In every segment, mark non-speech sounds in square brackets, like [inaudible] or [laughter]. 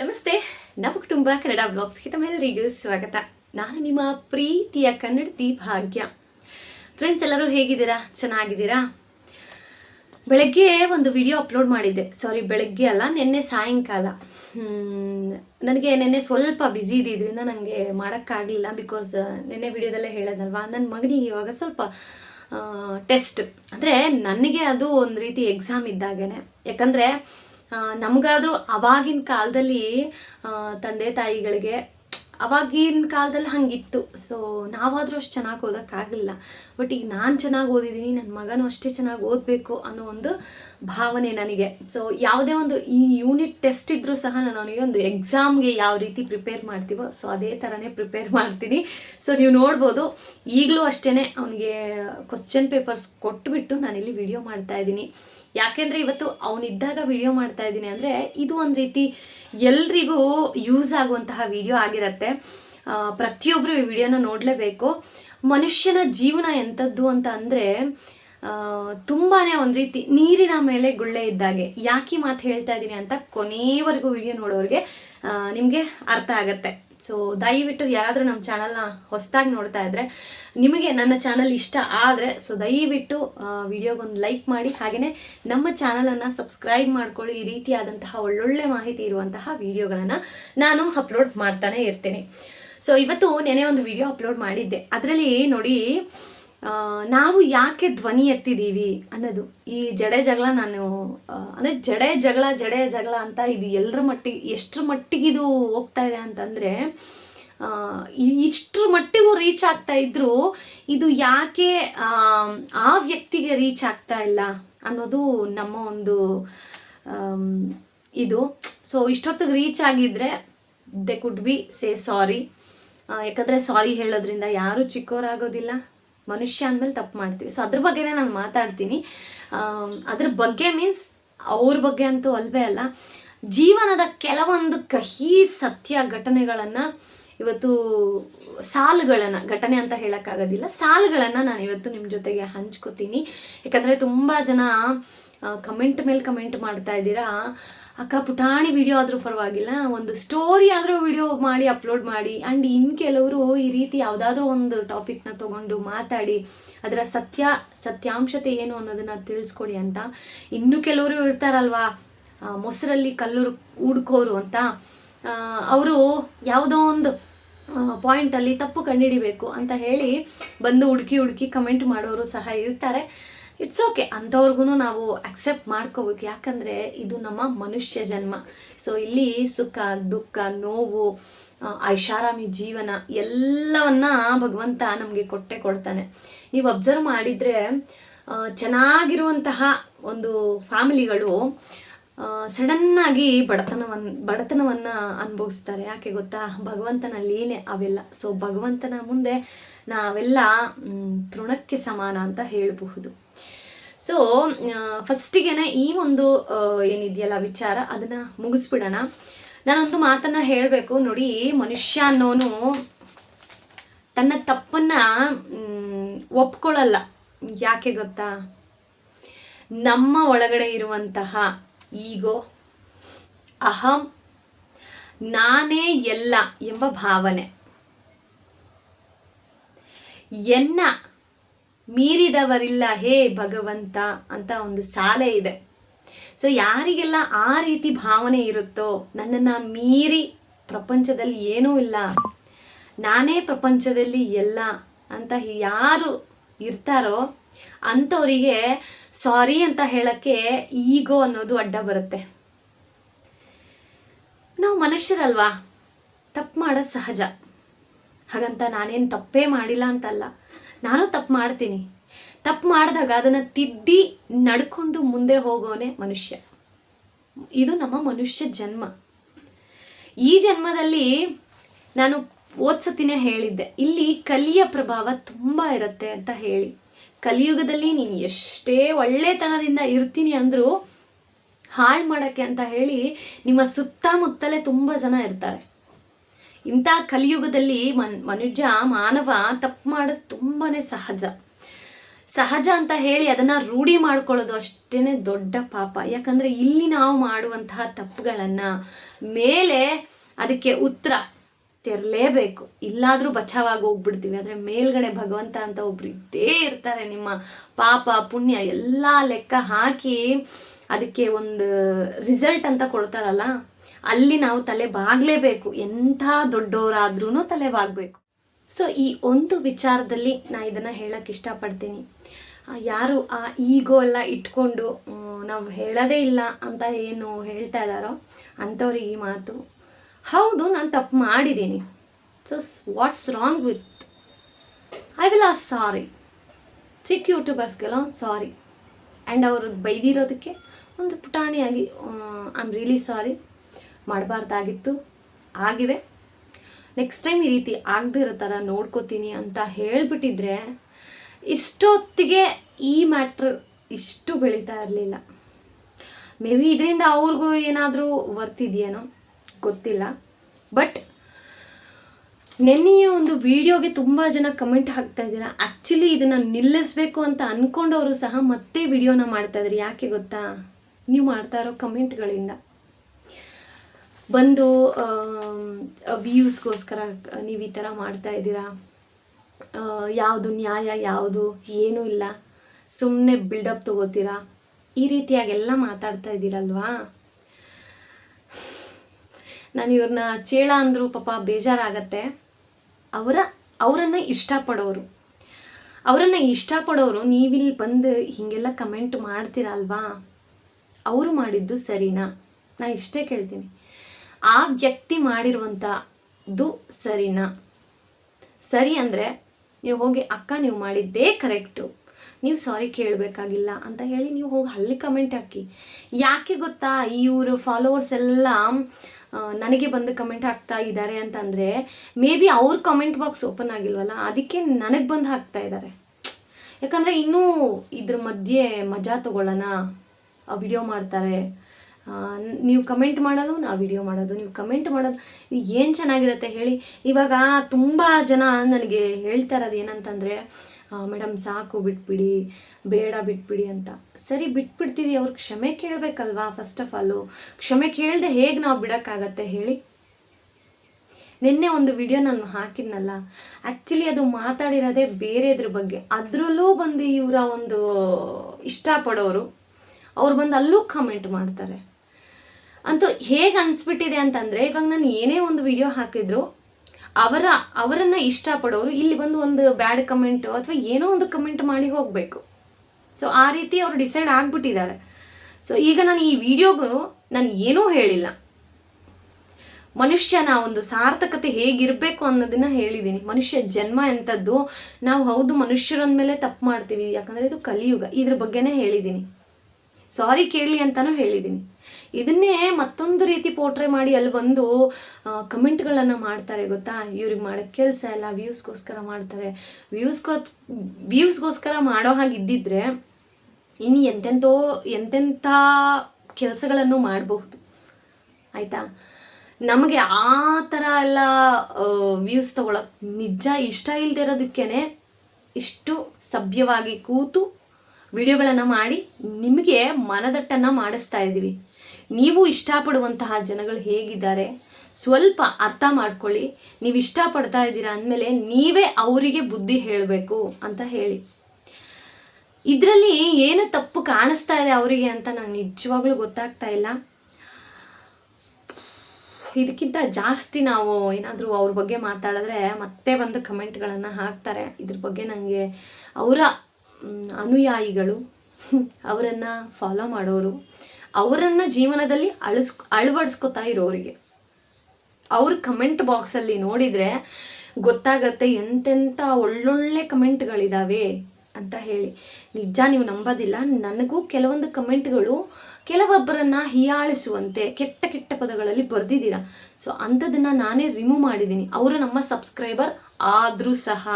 ನಮಸ್ತೆ, ನಮ್ಮ ಕುಟುಂಬ ಕನ್ನಡ ಬ್ಲಾಗ್ಸ್ಗೆ ತಮ್ಮೆಲ್ಲರಿಗೂ ಸ್ವಾಗತ. ನಾನು ನಿಮ್ಮ ಪ್ರೀತಿಯ ಕನ್ನಡತಿ ಭಾಗ್ಯ. ಫ್ರೆಂಡ್ಸ್ ಎಲ್ಲರೂ ಹೇಗಿದ್ದೀರಾ? ಚೆನ್ನಾಗಿದ್ದೀರಾ? ಬೆಳಗ್ಗೆ ಒಂದು ವಿಡಿಯೋ ಅಪ್ಲೋಡ್ ಮಾಡಿದ್ದೆ. ಸಾರಿ ಬೆಳಗ್ಗೆ ಅಲ್ಲ, ನಿನ್ನೆ ಸಾಯಂಕಾಲ. ನನಗೆ ನಿನ್ನೆ ಸ್ವಲ್ಪ ಬ್ಯುಸಿ ಇದ್ದಿದ್ದರಿಂದ ನನಗೆ ಮಾಡೋಕ್ಕಾಗಲಿಲ್ಲ ಬಿಕಾಸ್ ನಿನ್ನೆ ವಿಡಿಯೋದಲ್ಲೇ ಹೇಳೋದಲ್ವಾ ನನ್ನ ಮಗನಿಗೆ ಇವಾಗ ಸ್ವಲ್ಪ ಟೆಸ್ಟ್ ಅಂದರೆ, ನನಗೆ ಅದು ಒಂದು ರೀತಿ ಎಕ್ಸಾಮ್ ಇದ್ದಾಗೇನೆ. ಯಾಕಂದರೆ ನಮಗಾದರೂ ಅವಾಗಿನ ಕಾಲದಲ್ಲಿ ತಂದೆ ತಾಯಿಗಳಿಗೆ ಅವಾಗಿನ ಕಾಲದಲ್ಲಿ ಹಂಗಿತ್ತು. ಸೊ ನಾವಾದರೂ ಅಷ್ಟು ಚೆನ್ನಾಗಿ ಓದೋಕ್ಕಾಗಲಿಲ್ಲ. ಬಟ್ ಈಗ ನಾನು ಚೆನ್ನಾಗಿ ಓದಿದ್ದೀನಿ ನನ್ನ ಮಗನೂ ಅಷ್ಟೇ ಚೆನ್ನಾಗಿ ಓದಬೇಕು ಅನ್ನೋ ಒಂದು ಭಾವನೆ ನನಗೆ. ಸೊ ಯಾವುದೇ ಒಂದು ಈ ಯೂನಿಟ್ ಟೆಸ್ಟ್ ಇದ್ದರೂ ಸಹ ನಾನು ಅವನಿಗೆ ಒಂದು ಎಕ್ಸಾಮ್ಗೆ ಯಾವ ರೀತಿ ಪ್ರಿಪೇರ್ ಮಾಡ್ತೀವೋ ಸೊ ಅದೇ ಥರನೇ ಪ್ರಿಪೇರ್ ಮಾಡ್ತೀನಿ. ಸೊ ನೀವು ನೋಡ್ಬೋದು, ಈಗಲೂ ಅಷ್ಟೇ ಅವನಿಗೆ ಕ್ವಶನ್ ಪೇಪರ್ಸ್ ಕೊಟ್ಟುಬಿಟ್ಟು ನಾನಿಲ್ಲಿ ವಿಡಿಯೋ ಮಾಡ್ತಾ ಇದ್ದೀನಿ. ಯಾಕೆಂದರೆ ಇವತ್ತು ಅವನಿದ್ದಾಗ ವಿಡಿಯೋ ಮಾಡ್ತಾ ಇದ್ದೀನಿ ಅಂದರೆ ಇದು ಒಂದು ರೀತಿ ಎಲ್ರಿಗೂ ಯೂಸ್ ಆಗುವಂತಹ ವಿಡಿಯೋ ಆಗಿರತ್ತೆ. ಪ್ರತಿಯೊಬ್ಬರು ಈ ವಿಡಿಯೋನ ನೋಡಲೇಬೇಕು. ಮನುಷ್ಯನ ಜೀವನ ಎಂಥದ್ದು ಅಂತ ಅಂದರೆ ತುಂಬಾ ಒಂದು ರೀತಿ ನೀರಿನ ಮೇಲೆ ಗುಳ್ಳೆ ಇದ್ದಾಗೆ. ಯಾಕೆ ಮಾತು ಹೇಳ್ತಾ ಇದ್ದೀನಿ ಅಂತ ಕೊನೆಯವರೆಗೂ ವಿಡಿಯೋ ನೋಡೋರಿಗೆ ನಿಮಗೆ ಅರ್ಥ ಆಗತ್ತೆ. ಸೊ ದಯವಿಟ್ಟು ಯಾರಾದರೂ ನಮ್ಮ ಚಾನಲ್ನ ಹೊಸದಾಗಿ ನೋಡ್ತಾ ಇದ್ದರೆ ನಿಮಗೆ ನನ್ನ ಚಾನಲ್ ಇಷ್ಟ ಆದರೆ ಸೊ ದಯವಿಟ್ಟು ವಿಡಿಯೋಗೊಂದು ಲೈಕ್ ಮಾಡಿ ಹಾಗೆಯೇ ನಮ್ಮ ಚಾನಲನ್ನು ಸಬ್ಸ್ಕ್ರೈಬ್ ಮಾಡ್ಕೊಳ್ಳಿ, ಈ ರೀತಿಯಾದಂತಹ ಒಳ್ಳೊಳ್ಳೆ ಮಾಹಿತಿ ಇರುವಂತಹ ವಿಡಿಯೋಗಳನ್ನು ನಾನು ಅಪ್ಲೋಡ್ ಮಾಡ್ತಾನೆ ಇರ್ತೀನಿ. ಸೊ ಇವತ್ತು ನೆನೆ ಒಂದು ವಿಡಿಯೋ ಅಪ್ಲೋಡ್ ಮಾಡಿದ್ದೆ. ಅದರಲ್ಲಿ ನೋಡಿ ನಾವು ಯಾಕೆ ಧ್ವನಿ ಎತ್ತಿದ್ದೀವಿ ಅನ್ನೋದು. ಈ ಜಡೆ ಜಗಳ ನಾನು ಅಂದರೆ ಜಡೆ ಜಗಳ ಜಡೆ ಜಗಳ ಅಂತ ಇದು ಎಲ್ಲರ ಮಟ್ಟಿಗೆ ಎಷ್ಟರ ಮಟ್ಟಿಗೆ ಇದು ಹೋಗ್ತಾ ಇದೆ ಅಂತಂದರೆ ಇಷ್ಟರ ಮಟ್ಟಿಗೂ ರೀಚ್ ಆಗ್ತಾ ಇದ್ರು ಇದು ಯಾಕೆ ಆ, ವ್ಯಕ್ತಿಗೆ ರೀಚ್ ಆಗ್ತಾ ಇಲ್ಲ ಅನ್ನೋದು ನಮ್ಮ ಒಂದು ಇದು. ಸೊ ಇಷ್ಟೊತ್ತಿಗೆ ರೀಚ್ ಆಗಿದ್ರೆ ದೆ ಕುಡ್ ಬಿ ಸೇ ಸಾರಿ ಯಾಕಂದರೆ ಸಾರಿ ಹೇಳೋದ್ರಿಂದ ಯಾರೂ ಚಿಕ್ಕವರಾಗೋದಿಲ್ಲ ಮನುಷ್ಯ ಅಂದಮೇಲೆ ತಪ್ಪು ಮಾಡ್ತೀವಿ. ಸೊ ಅದ್ರ ಬಗ್ಗೆನೇ ನಾನು ಮಾತಾಡ್ತೀನಿ. ಅದ್ರ ಬಗ್ಗೆ ಮೀನ್ಸ್ ಅವ್ರ ಬಗ್ಗೆ ಅಂತೂ ಅಲ್ವೇ ಅಲ್ಲ. ಜೀವನದ ಕೆಲವೊಂದು ಕಹಿ ಸತ್ಯ ಘಟನೆಗಳನ್ನು ಇವತ್ತು ಸಾಲುಗಳನ್ನು, ಘಟನೆ ಅಂತ ಹೇಳೋಕ್ಕಾಗೋದಿಲ್ಲ, ಸಾಲುಗಳನ್ನು ನಾನು ಇವತ್ತು ನಿಮ್ಮ ಜೊತೆಗೆ ಹಂಚ್ಕೋತೀನಿ. ಯಾಕಂದರೆ ತುಂಬ ಜನ ಕಮೆಂಟ್ ಮೇಲೆ ಕಮೆಂಟ್ ಮಾಡ್ತಾ ಇದ್ದೀರಾ. ಅಕ್ಕ ಪುಟಾಣಿ ವಿಡಿಯೋ ಆದರೂ ಪರವಾಗಿಲ್ಲ, ಒಂದು ಸ್ಟೋರಿ ಆದರೂ ವಿಡಿಯೋ ಮಾಡಿ ಅಪ್ಲೋಡ್ ಮಾಡಿ. ಆ್ಯಂಡ್ ಇನ್ನು ಕೆಲವರು ಈ ರೀತಿ ಯಾವುದಾದ್ರೂ ಒಂದು ಟಾಪಿಕ್ನ ತೊಗೊಂಡು ಮಾತಾಡಿ, ಅದರ ಸತ್ಯ, ಸತ್ಯಾಂಶತೆ ಏನು ಅನ್ನೋದನ್ನು ತಿಳಿಸ್ಕೊಡಿ ಅಂತ. ಇನ್ನು ಕೆಲವರು ಇರ್ತಾರಲ್ವಾ ಮೊಸರಲ್ಲಿ ಕಲ್ಲು ಹುಡ್ಕೋರು ಅಂತ ಅವರು ಯಾವುದೋ ಒಂದು ಪಾಯಿಂಟಲ್ಲಿ ತಪ್ಪು ಕಂಡುಹಿಡಿಬೇಕು ಅಂತ ಹೇಳಿ ಬಂದು ಹುಡುಕಿ ಹುಡುಕಿ ಕಮೆಂಟ್ ಮಾಡೋರು ಸಹ ಇರ್ತಾರೆ. ಇಟ್ಸ್ ಓಕೆ ಅಂಥವ್ರಿಗೂ ನಾವು ಅಕ್ಸೆಪ್ಟ್ ಮಾಡ್ಕೋಬೇಕು. ಯಾಕಂದರೆ ಇದು ನಮ್ಮ ಮನುಷ್ಯ ಜನ್ಮ. ಸೊ ಇಲ್ಲಿ ಸುಖ, ದುಃಖ, ನೋವು ಐಷಾರಾಮಿ ಜೀವನ ಎಲ್ಲವನ್ನ ಭಗವಂತ ನಮಗೆ ಕೊಟ್ಟೆ ಕೊಡ್ತಾನೆ. ನೀವು ಅಬ್ಸರ್ವ್ ಮಾಡಿದರೆ ಚೆನ್ನಾಗಿರುವಂತಹ ಒಂದು ಫ್ಯಾಮಿಲಿಗಳು ಸಡನ್ನಾಗಿ ಬಡತನವನ್ನು ಬಡತನವನ್ನು ಅನುಭವಿಸ್ತಾರೆ. ಯಾಕೆ ಗೊತ್ತಾ? ಭಗವಂತನ ಲೀಲೆ ಅವೆಲ್ಲ. ಸೊ ಭಗವಂತನ ಮುಂದೆ ನಾವೆಲ್ಲ ತೃಣಕ್ಕೆ ಸಮಾನ ಅಂತ ಹೇಳಬಹುದು. ಸೊ ಫಸ್ಟಿಗೆನೆ ಈ ಒಂದು ಏನಿದೆಯಲ್ಲ ವಿಚಾರ, ಅದನ್ನು ಮುಗಿಸ್ಬಿಡೋಣ. ನಾನೊಂದು ಮಾತನ್ನು ಹೇಳಬೇಕು. ನೋಡಿ, ಮನುಷ್ಯ ಅನ್ನೋನು ತನ್ನ ತಪ್ಪನ್ನ ಒಪ್ಕೊಳ್ಳಲ್ಲ. ಯಾಕೆ ಗೊತ್ತಾ? ನಮ್ಮ ಒಳಗಡೆ ಇರುವಂತಹ ಈಗೋ, ಅಹಂ, ನಾನೇ ಎಲ್ಲ ಎಂಬ ಭಾವನೆ. ಎನ್ನ ಮೀರಿದವರಿಲ್ಲ, ಹೇ ಭಗವಂತ ಅಂತ ಒಂದು ಸಾಲೆ ಇದೆ. ಸೊ ಯಾರಿಗೆಲ್ಲ ಆ ರೀತಿ ಭಾವನೆ ಇರುತ್ತೋ, ನನ್ನನ್ನು ಮೀರಿ ಪ್ರಪಂಚದಲ್ಲಿ ಏನೂ ಇಲ್ಲ, ನಾನೇ ಪ್ರಪಂಚದಲ್ಲಿ ಎಲ್ಲ ಅಂತ ಯಾರು ಇರ್ತಾರೋ, ಅಂಥವರಿಗೆ ಸಾರಿ ಅಂತ ಹೇಳೋಕ್ಕೆ ಈಗೋ ಅನ್ನೋದು ಅಡ್ಡ ಬರುತ್ತೆ. ನಾವು ಮನುಷ್ಯರಲ್ವಾ? ತಪ್ಪು ಮಾಡೋದು ಸಹಜ. ಹಾಗಂತ ನಾನೇನು ತಪ್ಪೇ ಮಾಡಿಲ್ಲ ಅಂತಲ್ಲ. ನಾನು ತಪ್ಪು ಮಾಡ್ತೀನಿ. ತಪ್ಪು ಮಾಡಿದಾಗ ಅದನ್ನು ತಿದ್ದಿ ನಡ್ಕೊಂಡು ಮುಂದೆ ಹೋಗೋನೆ ಮನುಷ್ಯ. ಇದು ನಮ್ಮ ಮನುಷ್ಯ ಜನ್ಮ. ಈ ಜನ್ಮದಲ್ಲಿ ನಾನು ಓದ್ಸತಿನೇ ಹೇಳಿದ್ದೆ. ಇಲ್ಲಿ ಕಲಿಯ ಪ್ರಭಾವ ತುಂಬ ಇರುತ್ತೆ ಅಂತ ಹೇಳಿ. ಕಲಿಯುಗದಲ್ಲಿ ನೀನು ಎಷ್ಟೇ ಒಳ್ಳೆತನದಿಂದ ಇರ್ತೀನಿ ಅಂದರೂ ಹಾಳು ಮಾಡೋಕ್ಕೆ ಅಂತ ಹೇಳಿ ನಿಮ್ಮ ಸುತ್ತಮುತ್ತಲೇ ತುಂಬ ಜನ ಇರ್ತಾರೆ. ಇಂಥ ಕಲಿಯುಗದಲ್ಲಿ ಮನ್ ಮನುಷ್ಯ ಮಾನವ ತಪ್ಪು ಮಾಡೋದು ತುಂಬಾ ಸಹಜ. ಸಹಜ ಅಂತ ಹೇಳಿ ಅದನ್ನು ರೂಢಿ ಮಾಡ್ಕೊಳ್ಳೋದು ಅಷ್ಟೇ ದೊಡ್ಡ ಪಾಪ. ಯಾಕಂದರೆ ಇಲ್ಲಿ ನಾವು ಮಾಡುವಂತಹ ತಪ್ಪುಗಳನ್ನು ಮೇಲೆ ಅದಕ್ಕೆ ಉತ್ತರ ತೆರಲೇಬೇಕು. ಇಲ್ಲಾದರೂ ಬಚಾವಾಗಿ ಹೋಗ್ಬಿಡ್ತೀವಿ. ಆದರೆ ಮೇಲ್ಗಡೆ ಭಗವಂತ ಅಂತ ಒಬ್ರು ಇದ್ದೇ ಇರ್ತಾರೆ ನಿಮ್ಮ ಪಾಪ, ಪುಣ್ಯ ಎಲ್ಲ ಲೆಕ್ಕ ಹಾಕಿ ಅದಕ್ಕೆ ಒಂದು ರಿಸಲ್ಟ್ ಅಂತ ಕೊಡ್ತಾರಲ್ಲ? ಅಲ್ಲಿ ನಾವು ತಲೆ ಬಾಗಲೇಬೇಕು. ಎಂಥ ದೊಡ್ಡವರಾದ್ರೂ ತಲೆ ಬಾಗಬೇಕು. ಸೊ ಈ ಒಂದು ವಿಚಾರದಲ್ಲಿ ನಾ ಇದನ್ನು ಹೇಳಕ್ಕೆ ಇಷ್ಟಪಡ್ತೀನಿ. ಆ, ಯಾರು ಆ ಈಗೋ ಎಲ್ಲ ಇಟ್ಕೊಂಡು ನಾವು ಹೇಳೋದೇ ಇಲ್ಲ ಅಂತ ಏನು ಹೇಳ್ತಾ ಇದ್ದಾರೋ ಅಂಥವ್ರಿಗೆ ಈ ಮಾತು. ಹೌದು ನಾನು ತಪ್ಪು ಮಾಡಿದ್ದೀನಿ. So what's wrong with I will ask sorry ಚಿಕ್ಕ ಯೂಟ್ಯೂಬರ್ಸ್ಗೆಲ್ಲ ಸಾರಿ ಆ್ಯಂಡ್ ಅವರು ಬೈದಿರೋದಕ್ಕೆ ಒಂದು ಪುಟಾಣಿಯಾಗಿ ಐ ಆಮ್ ರಿಯಲಿ ಸಾರಿ ಮಾಡಬಾರ್ದಾಗಿತ್ತು. ಆಗಿದೆ. ನೆಕ್ಸ್ಟ್ ಟೈಮ್ ಈ ರೀತಿ ಆಗದಿರೋ ಥರ ನೋಡ್ಕೋತೀನಿ ಅಂತ ಹೇಳಿಬಿಟ್ಟಿದ್ರೆ ಇಷ್ಟೊತ್ತಿಗೆ ಈ ಮ್ಯಾಟ್ರ್ ಇಷ್ಟು ಬೆಳೀತಾ ಇರಲಿಲ್ಲ. ಮೇ ಬಿ ಇದರಿಂದ ಅವ್ರಿಗೂ ಏನಾದರೂ ವರ್ತಿದೆಯೇನೋ ಗೊತ್ತಿಲ್ಲ. ಬಟ್ ನೆನ್ನೆಯ ಒಂದು ವಿಡಿಯೋಗೆ ತುಂಬ ಜನ ಕಮೆಂಟ್ ಹಾಕ್ತಾ ಇದ್ದೀರಾ. ಆ್ಯಕ್ಚುಲಿ ಇದನ್ನು ನಿಲ್ಲಿಸಬೇಕು ಅಂತ ಅಂದ್ಕೊಂಡವರು ಸಹ ಮತ್ತೆ ವಿಡಿಯೋನ ಮಾಡ್ತಾ ಇದ್ರಿ. ಯಾಕೆ ಗೊತ್ತಾ? ನೀವು ಮಾಡ್ತಾ ಇರೋ ಕಮೆಂಟ್ಗಳಿಂದ ಬಂದು ವ್ಯೂಸ್ಗೋಸ್ಕರ ನೀವು ಈ ಥರ ಮಾಡ್ತಾ ಇದ್ದೀರಾ? ಯಾವುದು ನ್ಯಾಯ, ಯಾವುದು ಏನೂ ಇಲ್ಲ. ಸುಮ್ಮನೆ ಬಿಲ್ಡಪ್ ತಗೋತೀರಾ? ಈ ರೀತಿಯಾಗೆಲ್ಲ ಮಾತಾಡ್ತಾ ಇದ್ದೀರಲ್ವಾ? ನಾನು ಇವ್ರನ್ನ ಚೇಳ ಅಂದರೂ ಪಾಪ ಬೇಜಾರಾಗತ್ತೆ. ಅವರ, ಅವರನ್ನು ಇಷ್ಟಪಡೋರು. ಅವರನ್ನು ಇಷ್ಟಪಡೋರು, ನೀವಿಲ್ಲಿ ಬಂದು ಹೀಗೆಲ್ಲ ಕಮೆಂಟ್ ಮಾಡ್ತೀರಲ್ವಾ? ಅವರು ಮಾಡಿದ್ದು ಸರಿನಾ? ನಾ ಇಷ್ಟೇ ಕೇಳ್ತೀನಿ. ಆ ವ್ಯಕ್ತಿ ಮಾಡಿರುವಂಥದ್ದು ಸರಿನಾ? ಸರಿ ಅಂದರೆ ನೀವು ಹೋಗಿ, ಅಕ್ಕ, ನೀವು ಮಾಡಿದ್ದೇ ಕರೆಕ್ಟು. ನೀವು ಸಾರಿ ಕೇಳಬೇಕಾಗಿಲ್ಲ ಅಂತ ಹೇಳಿ ನೀವು ಹೋಗಿ ಅಲ್ಲಿ ಕಮೆಂಟ್ ಹಾಕಿ. ಯಾಕೆ ಗೊತ್ತಾ? ಇವರು ಫಾಲೋವರ್ಸ್ ಎಲ್ಲ ನನಗೆ ಬಂದು ಕಮೆಂಟ್ ಹಾಕ್ತಾ ಇದ್ದಾರೆ ಅಂತಂದರೆ ಮೇ ಬಿ ಅವ್ರ ಕಮೆಂಟ್ ಬಾಕ್ಸ್ ಓಪನ್ ಆಗಿಲ್ವಲ್ಲ, ಅದಕ್ಕೆ ನನಗೆ ಬಂದು ಹಾಕ್ತಾ ಇದ್ದಾರೆ. ಯಾಕಂದರೆ ಇನ್ನೂ ಇದ್ರ ಮಧ್ಯೆ ಮಜಾ ತಗೊಳ್ಳೋಣ. ವಿಡಿಯೋ ಮಾಡ್ತಾರೆ. ನೀವು ಕಮೆಂಟ್ ಮಾಡೋದು, ನಾವು ವಿಡಿಯೋ ಮಾಡೋದು, ನೀವು ಕಮೆಂಟ್ ಮಾಡೋದು ಏನು ಚೆನ್ನಾಗಿರುತ್ತೆ ಹೇಳಿ. ಇವಾಗ ತುಂಬ ಜನ ನನಗೆ ಹೇಳ್ತಾ ಇರೋದು ಏನಂತಂದರೆ ಮೇಡಮ್ ಸಾಕು, ಬಿಟ್ಬಿಡಿ, ಬೇಡ, ಬಿಟ್ಬಿಡಿ ಅಂತ. ಸರಿ, ಬಿಟ್ಬಿಡ್ತೀವಿ, ಅವ್ರು ಕ್ಷಮೆ ಕೇಳಬೇಕಲ್ವಾ ಫಸ್ಟ್ ಆಫ್ ಆಲು ಕ್ಷಮೆ ಕೇಳದೆ ಹೇಗೆ ನಾವು ಬಿಡೋಕ್ಕಾಗತ್ತೆ ಹೇಳಿ. ನಿನ್ನೆ ಒಂದು ವಿಡಿಯೋ ನಾನು ಹಾಕಿದ್ನಲ್ಲ ಆ್ಯಕ್ಚುಲಿ ಅದು ಮಾತಾಡಿರೋದೇ ಬೇರೆದ್ರ ಬಗ್ಗೆ. ಅದರಲ್ಲೂ ಬಂದು ಇವರ ಒಂದು ಇಷ್ಟಪಡೋರು, ಅವ್ರು ಬಂದು ಅಲ್ಲೂ ಕಮೆಂಟ್ ಮಾಡ್ತಾರೆ. ಅಂತೂ ಹೇಗೆ ಅನಿಸ್ಬಿಟ್ಟಿದೆ ಅಂತಂದರೆ, ಇವಾಗ ನಾನು ಏನೇ ಒಂದು ವಿಡಿಯೋ ಹಾಕಿದ್ರು, ಅವರ, ಅವರನ್ನು ಇಷ್ಟಪಡೋರು ಇಲ್ಲಿ ಬಂದು ಒಂದು ಬ್ಯಾಡ್ ಕಮೆಂಟು ಅಥವಾ ಏನೋ ಒಂದು ಕಮೆಂಟ್ ಮಾಡಿ ಹೋಗಬೇಕು. ಸೊ ಆ ರೀತಿ ಅವರು ಡಿಸೈಡ್ ಆಗಿಬಿಟ್ಟಿದ್ದಾರೆ. ಸೊ ಈಗ ನಾನು ಈ ವಿಡಿಯೋಗೂ ನಾನು ಏನೂ ಹೇಳಿಲ್ಲ. ಮನುಷ್ಯನ ಒಂದು ಸಾರ್ಥಕತೆ ಹೇಗಿರಬೇಕು ಅನ್ನೋದನ್ನ ಹೇಳಿದ್ದೀನಿ ಮನುಷ್ಯ ಜನ್ಮ ಎಂಥದ್ದು ನಾವು ಹೌದು ಮನುಷ್ಯರಂದ್ಮೇಲೆ ತಪ್ಪು ಮಾಡ್ತೀವಿ. ಯಾಕಂದರೆ ಇದು ಕಲಿಯುಗ. ಇದ್ರ ಬಗ್ಗೆನೇ ಹೇಳಿದ್ದೀನಿ ಸಾರಿ ಕೇಳಿ ಅಂತಲೂ ಹೇಳಿದ್ದೀನಿ ಇದನ್ನೇ ಮತ್ತೊಂದು ರೀತಿ ಪೋಟ್ರೆ ಮಾಡಿ ಅಲ್ಲಿ ಬಂದು ಕಮೆಂಟ್ಗಳನ್ನು ಮಾಡ್ತಾರೆ ಗೊತ್ತಾ? ಇವ್ರಿಗೆ ಮಾಡೋ ಕೆಲಸ ಎಲ್ಲ ವ್ಯೂಸ್ಗೋಸ್ಕರ ಮಾಡ್ತಾರೆ. ವ್ಯೂಸ್ಗೋ, ವ್ಯೂಸ್ಗೋಸ್ಕರ ಮಾಡೋ ಹಾಗೆ ಇದ್ದಿದ್ರೆ ಇನ್ನು ಎಂತೆಂಥೋ ಎಂತೆಂಥ ಕೆಲಸಗಳನ್ನು ಮಾಡಬಹುದು. ಆಯಿತಾ? ನಮಗೆ ಆ ಥರ ಎಲ್ಲ ವ್ಯೂಸ್ ತಗೊಳಕ್ ನಿಜ ಇಷ್ಟ ಇಲ್ಲದೆ ಇರೋದಕ್ಕೇ ಇಷ್ಟು ಸಭ್ಯವಾಗಿ ಕೂತು ವಿಡಿಯೋಗಳನ್ನು ಮಾಡಿ ನಿಮಗೆ ಮನದಟ್ಟನ್ನು ಮಾಡಿಸ್ತಾ ಇದ್ದೀವಿ ನೀವು ಇಷ್ಟಪಡುವಂತಹ ಜನಗಳು ಹೇಗಿದ್ದಾರೆ? ಸ್ವಲ್ಪ ಅರ್ಥ ಮಾಡ್ಕೊಳ್ಳಿ. ನೀವು ಇಷ್ಟಪಡ್ತಾ ಇದ್ದೀರಾ ಅಂದಮೇಲೆ ನೀವೇ ಅವರಿಗೆ ಬುದ್ಧಿ ಹೇಳಬೇಕು ಅಂತ ಹೇಳಿ. ಇದರಲ್ಲಿ ಏನು ತಪ್ಪು ಕಾಣಿಸ್ತಾ ಇದೆ ಅವರಿಗೆ ಅಂತ ನಂಗೆ ನಿಜವಾಗ್ಲೂ ಗೊತ್ತಾಗ್ತಾ ಇಲ್ಲ. ಇದಕ್ಕಿಂತ ಜಾಸ್ತಿ ನಾವು ಏನಾದರೂ ಅವ್ರ ಬಗ್ಗೆ ಮಾತಾಡಿದ್ರೆ ಮತ್ತೆ ಬಂದು ಕಮೆಂಟ್ಗಳನ್ನು ಹಾಕ್ತಾರೆ. ಇದ್ರ ಬಗ್ಗೆ ನನಗೆ ಅವರ ಅನುಯಾಯಿಗಳು [laughs] ಅವರನ್ನು ಫಾಲೋ ಮಾಡೋರು. ಅವರನ್ನು ಜೀವನದಲ್ಲಿ ಅಳಿಸ್, ಅಳವಡಿಸ್ಕೊತಾ ಇರೋರಿಗೆ. ಅವ್ರ ಕಮೆಂಟ್ ಬಾಕ್ಸಲ್ಲಿ ನೋಡಿದರೆ ಗೊತ್ತಾಗತ್ತೆ ಎಂತೆಂಥ ಒಳ್ಳೊಳ್ಳೆ ಕಮೆಂಟ್ಗಳಿದ್ದಾವೆ ಅಂತ ಹೇಳಿ. ನಿಜ ನೀವು ನಂಬೋದಿಲ್ಲ, ನನಗೂ ಕೆಲವೊಂದು ಕಮೆಂಟ್ಗಳು ಕೆಲವೊಬ್ಬರನ್ನ ಹೀಯಾಳಿಸುವಂತೆ, ಕೆಟ್ಟ ಕೆಟ್ಟ ಪದಗಳಲ್ಲಿ ಬರೆದಿದ್ದೀರಾ. ಸೊ ಅಂಥದ್ದನ್ನು ನಾನೇ ರಿಮೂವ್ ಮಾಡಿದ್ದೀನಿ. ಅವರು ನಮ್ಮ ಸಬ್ಸ್ಕ್ರೈಬರ್ ಆದರೂ ಸಹ.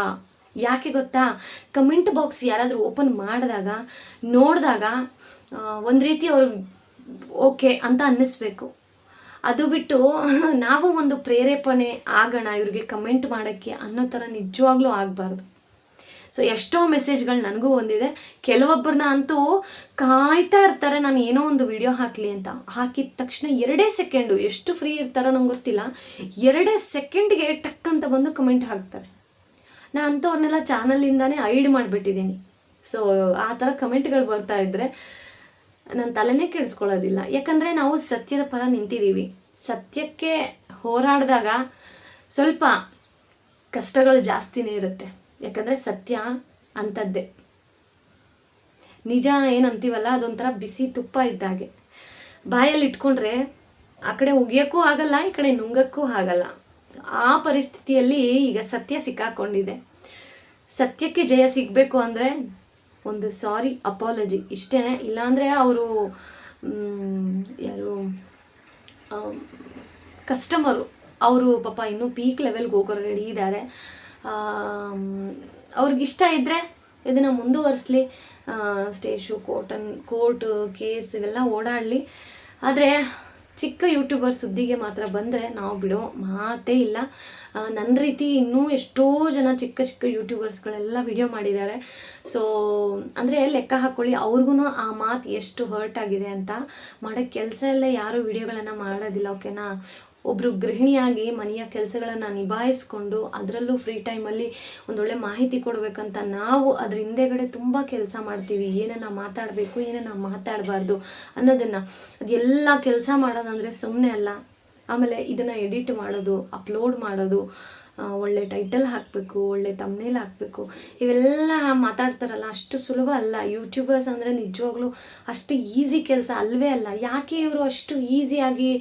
ಯಾಕೆ ಗೊತ್ತಾ? ಕಮೆಂಟ್ ಬಾಕ್ಸ್ ಯಾರಾದರೂ ಓಪನ್ ಮಾಡಿದಾಗ, ನೋಡಿದಾಗ ಒಂದು ರೀತಿ ಅವರು ಓಕೆ ಅಂತ ಅನ್ನಿಸ್ಬೇಕು. ಅದು ಬಿಟ್ಟು [laughs] ನಾವು ಒಂದು ಪ್ರೇರೇಪಣೆ ಆಗೋಣ ಇವ್ರಿಗೆ ಕಮೆಂಟ್ ಮಾಡೋಕ್ಕೆ ಅನ್ನೋ ಥರ ನಿಜವಾಗ್ಲೂ ಆಗಬಾರ್ದು. ಸೊ ಎಷ್ಟೋ ಮೆಸೇಜ್ಗಳು ನನಗೂ ಬಂದಿದೆ ಕೆಲವೊಬ್ಬರನ್ನ ಅಂತೂ ಕಾಯ್ತಾ ಇರ್ತಾರೆ, ನಾನು ಏನೋ ಒಂದು ವಿಡಿಯೋ ಹಾಕಲಿ ಅಂತ. ಹಾಕಿದ ತಕ್ಷಣ ಎರಡೇ ಸೆಕೆಂಡು, ಎಷ್ಟು ಫ್ರೀ ಇರ್ತಾರೋ ನಂಗೆ ಗೊತ್ತಿಲ್ಲ. ಎರಡೇ ಸೆಕೆಂಡ್ಗೆ ಟಕ್ ಅಂತ ಬಂದು ಕಮೆಂಟ್ ಹಾಕ್ತಾರೆ. ನಾ ಅವ್ರನ್ನೆಲ್ಲ ಚಾನಲಿಂದಾನೇ ಐಡ್ ಮಾಡಿಬಿಟ್ಟಿದ್ದೀನಿ. ಸೊ ಆ ಥರ ಕಮೆಂಟ್ಗಳು ಬರ್ತಾ ಇದ್ದರೆ ನನ್ನ ತಲೆನೇ ಕೆಡಿಸ್ಕೊಳ್ಳೋದಿಲ್ಲ. ಯಾಕಂದರೆ ನಾವು ಸತ್ಯದ ಪರ ನಿಂತಿದ್ದೀವಿ ಸತ್ಯಕ್ಕೆ ಹೋರಾಡಿದಾಗ ಸ್ವಲ್ಪ ಕಷ್ಟಗಳು ಜಾಸ್ತಿನೇ ಇರುತ್ತೆ. ಯಾಕಂದರೆ ಸತ್ಯ ಅಂಥದ್ದೇ ನಿಜ ಏನಂತೀವಲ್ಲ, ಅದೊಂಥರ ಬಿಸಿ ತುಪ್ಪ ಇದ್ದಾಗೆ. ಬಾಯಲ್ಲಿ ಇಟ್ಕೊಂಡ್ರೆ ಆ ಕಡೆ ಉಗಿಯೋಕ್ಕೂ ಆಗಲ್ಲ, ಈ ಕಡೆ ನುಂಗಕ್ಕೂ ಆಗಲ್ಲ. ಆ ಪರಿಸ್ಥಿತಿಯಲ್ಲಿ ಈಗ ಸತ್ಯ ಸಿಕ್ಕಾಕೊಂಡಿದೆ. ಸತ್ಯಕ್ಕೆ ಜಯ ಸಿಗಬೇಕು ಅಂದರೆ ಒಂದು ಸಾರಿ ಅಪಾಲಜಿ ಇಷ್ಟೇ ಇಲ್ಲಾಂದರೆ ಅವರು ಯಾರು ಕಸ್ಟಮರು, ಅವರು ಪಾಪ ಇನ್ನೂ ಪೀಕ್ ಲೆವೆಲ್ಗೆ ಹೋಗೋರು ರೆಡಿ ಇದ್ದಾರೆ ಅವ್ರಿಗಿಷ್ಟ ಇದ್ದರೆ ಇದನ್ನು ಮುಂದುವರಿಸಲಿ. ಸ್ಟೇಷು ಕೋರ್ಟನ್ ಕೋರ್ಟು ಕೇಸ್ ಇವೆಲ್ಲ ಓಡಾಡಲಿ. ಆದರೆ ಚಿಕ್ಕ ಯೂಟ್ಯೂಬರ್ ಸುದ್ದಿಗೆ ಮಾತ್ರ ಬಂದರೆ ನಾವು ಬಿಡೋ ಮಾತೇ ಇಲ್ಲ. ನನ್ನ ರೀತಿ ಇನ್ನೂ ಎಷ್ಟೋ ಜನ ಚಿಕ್ಕ ಚಿಕ್ಕ ಯೂಟ್ಯೂಬರ್ಸ್ಗಳೆಲ್ಲ ವಿಡಿಯೋ ಮಾಡಿದ್ದಾರೆ. ಸೊ ಅಂದರೆ ಲೆಕ್ಕ ಹಾಕ್ಕೊಳ್ಳಿ ಅವ್ರಿಗೂ ಆ ಮಾತು ಎಷ್ಟು ಹರ್ಟ್ ಆಗಿದೆ ಅಂತ. ಮಾಡೋ ಕೆಲಸ ಎಲ್ಲ ಯಾರೂ ವಿಡಿಯೋಗಳನ್ನು ಮಾಡೋದಿಲ್ಲ ಓಕೆನಾ ಒಬ್ಬರು ಗೃಹಿಣಿಯಾಗಿ ಮನೆಯ ಕೆಲಸಗಳನ್ನು ನಿಭಾಯಿಸ್ಕೊಂಡು ಅದರಲ್ಲೂ ಫ್ರೀ ಟೈಮಲ್ಲಿ ಒಂದೊಳ್ಳೆ ಮಾಹಿತಿ ಕೊಡಬೇಕಂತ ನಾವು ಅದ್ರ ಹಿಂದೆಗಡೆ ತುಂಬ ಕೆಲಸ ಮಾಡ್ತೀವಿ. ಏನನ್ನ ಮಾತಾಡಬೇಕು, ಏನನ್ನ ಮಾತಾಡಬಾರ್ದು ಅನ್ನೋದನ್ನು. ಅದೆಲ್ಲ ಕೆಲಸ ಮಾಡೋದಂದರೆ ಸುಮ್ಮನೆ ಅಲ್ಲ. ಆಮೇಲೆ ಇದನ್ನು ಎಡಿಟ್ ಮಾಡೋದು ಅಪ್ಲೋಡ್ ಮಾಡೋದು ಒಳ್ಳೆ ಟೈಟಲ್ ಹಾಕಬೇಕು, ಒಳ್ಳೆ ತಮ್ನೇಲ್ ಹಾಕಬೇಕು. ಇವೆಲ್ಲ ಮಾತಾಡ್ತಾರಲ್ಲ, ಅಷ್ಟು ಸುಲಭ ಅಲ್ಲ. ಯೂಟ್ಯೂಬರ್ಸ್ ಅಂದರೆ ನಿಜವಾಗ್ಲೂ ಅಷ್ಟು ಈಸಿ ಕೆಲಸ ಅಲ್ಲವೇ ಅಲ್ಲ. ಯಾಕೆ ಇವರು ಅಷ್ಟು ಈಸಿಯಾಗಿ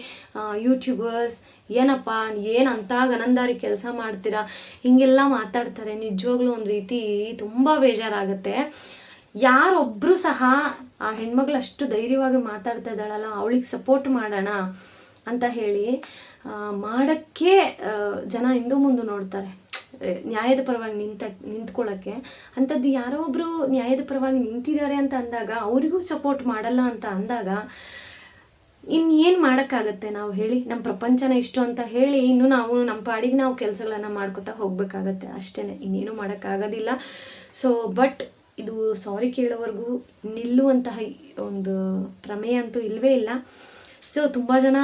ಯೂಟ್ಯೂಬರ್ಸ್ ಏನಪ್ಪ, ಏನು ಅಂತ ಗನಂದಾರಿ ಕೆಲಸ ಮಾಡ್ತೀರಾ? ಹೀಗೆಲ್ಲ ಮಾತಾಡ್ತಾರೆ. ನಿಜವಾಗ್ಲೂ ಒಂದು ರೀತಿ ತುಂಬ ಬೇಜಾರಾಗುತ್ತೆ. ಯಾರೊಬ್ಬರು ಸಹ ಆ ಹೆಣ್ಮಗಳು ಅಷ್ಟು ಧೈರ್ಯವಾಗಿ ಮಾತಾಡ್ತಾ ಇದ್ದಾಳಲ್ಲ, ಅವಳಿಗೆ ಸಪೋರ್ಟ್ ಮಾಡೋಣ ಅಂತ ಹೇಳಿ ಮಾಡೋಕ್ಕೆ ಜನ ಹಿಂದೂ ಮುಂದೆ ನೋಡ್ತಾರೆ. ನ್ಯಾಯದ ಪರವಾಗಿ ನಿಂತ, ನಿಂತ್ಕೊಳ್ಳೋಕ್ಕೆ. ಅಂಥದ್ದು ಯಾರೋ ಒಬ್ಬರು ನ್ಯಾಯದ ಪರವಾಗಿ ನಿಂತಿದ್ದಾರೆ ಅಂತ ಅಂದಾಗ, ಅವರಿಗೂ ಸಪೋರ್ಟ್ ಮಾಡಲ್ಲ ಅಂತ ಅಂದಾಗ ಇನ್ನೇನು ಮಾಡೋಕ್ಕಾಗತ್ತೆ ನಾವು ಹೇಳಿ? ನಮ್ಮ ಪ್ರಪಂಚನ ಇಷ್ಟು ಅಂತ ಹೇಳಿ, ಇನ್ನು ನಾವು ನಮ್ಮ ಪಾಡಿಗೆ ನಾವು ಕೆಲಸಗಳನ್ನು ಮಾಡ್ಕೋತಾ ಹೋಗಬೇಕಾಗತ್ತೆ. ಅಷ್ಟೇ ಇನ್ನೇನು ಮಾಡೋಕ್ಕಾಗೋದಿಲ್ಲ. ಸೊ ಬಟ್ ಇದು ಸಾರಿ ಕೇಳೋವರೆಗೂ ನಿಲ್ಲುವಂತಹ ಒಂದು ಪ್ರಮೇಯ ಅಂತೂ ಇಲ್ಲವೇ ಇಲ್ಲ. ಸೊ ತುಂಬ ಜನ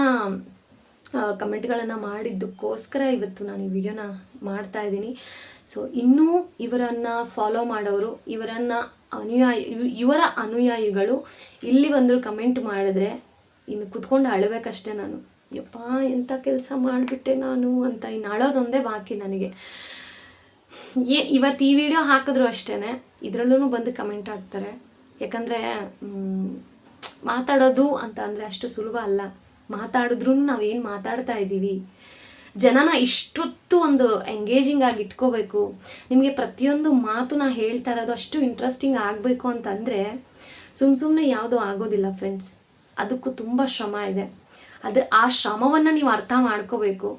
ಕಮೆಂಟ್ಗಳನ್ನು ಮಾಡಿದ್ದಕ್ಕೋಸ್ಕರ ಇವತ್ತು ನಾನು ಈ ವಿಡಿಯೋನ ಮಾಡ್ತಾ ಇದ್ದೀನಿ. ಸೊ ಇನ್ನೂ ಇವರನ್ನು ಫಾಲೋ ಮಾಡೋರು, ಇವರನ್ನು ಅನುಯಾಯಿ ಇವರ ಅನುಯಾಯಿಗಳು ಇಲ್ಲಿ ಬಂದರು ಕಮೆಂಟ್ ಮಾಡಿದ್ರೆ ಇನ್ನು ಕುತ್ಕೊಂಡು ಅಳಬೇಕಷ್ಟೇ ನಾನು. ಯಪ್ಪ ಎಂಥ ಕೆಲಸ ಮಾಡಿಬಿಟ್ಟೆ ನಾನು ಅಂತ ಇನ್ನು ಅಳೋದೊಂದೇ ಬಾಕಿ ನನಗೆ. ಏ ಇವತ್ತು ಈ ವಿಡಿಯೋ ಹಾಕಿದ್ರು ಅಷ್ಟೇ ಇದರಲ್ಲೂ ಬಂದು ಕಮೆಂಟ್ ಹಾಕ್ತಾರೆ. ಯಾಕಂದರೆ ಮಾತಾಡೋದು ಅಂತ ಅಂದರೆ ಅಷ್ಟು ಸುಲಭ ಅಲ್ಲ. ಮಾತಾಡಿದ್ರು ನಾವೇನು ಮಾತಾಡ್ತಾ ಇದ್ದೀವಿ. ಜನನ ಇಷ್ಟೊತ್ತು ಒಂದು ಎಂಗೇಜಿಂಗ್ ಆಗಿ ಇಟ್ಕೋಬೇಕು. ನಿಮಗೆ ಪ್ರತಿಯೊಂದು ಮಾತು ನಾ ಹೇಳ್ತಾ ಇರೋದು ಅಷ್ಟು ಇಂಟ್ರೆಸ್ಟಿಂಗ್ ಆಗಬೇಕು ಅಂತಂದರೆ ಸುಮ್ಮ ಸುಮ್ಮನೆ ಯಾವುದೂ ಆಗೋದಿಲ್ಲ ಫ್ರೆಂಡ್ಸ್ ಅದಕ್ಕೂ ತುಂಬ ಶ್ರಮ ಇದೆ. ಅದು ಆ ಶ್ರಮವನ್ನು ನೀವು ಅರ್ಥ ಮಾಡ್ಕೋಬೇಕು.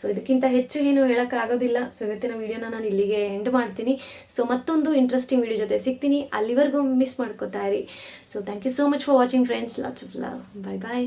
ಸೊ ಇದಕ್ಕಿಂತ ಹೆಚ್ಚು ಏನು ಹೇಳೋಕ್ಕಾಗೋದಿಲ್ಲ. ಸೊ ಇವತ್ತಿನ ವೀಡಿಯೋನ ನಾನು ಇಲ್ಲಿಗೆ ಎಂಡ್ ಮಾಡ್ತೀನಿ. ಸೊ ಮತ್ತೊಂದು ಇಂಟ್ರೆಸ್ಟಿಂಗ್ ವೀಡಿಯೋ ಜೊತೆ ಸಿಗ್ತೀನಿ. ಅಲ್ಲಿವರೆಗೂ ಮಿಸ್ ಮಾಡ್ಕೋತಾ ಇರಿ. So thank you so much for watching friends lots of love bye bye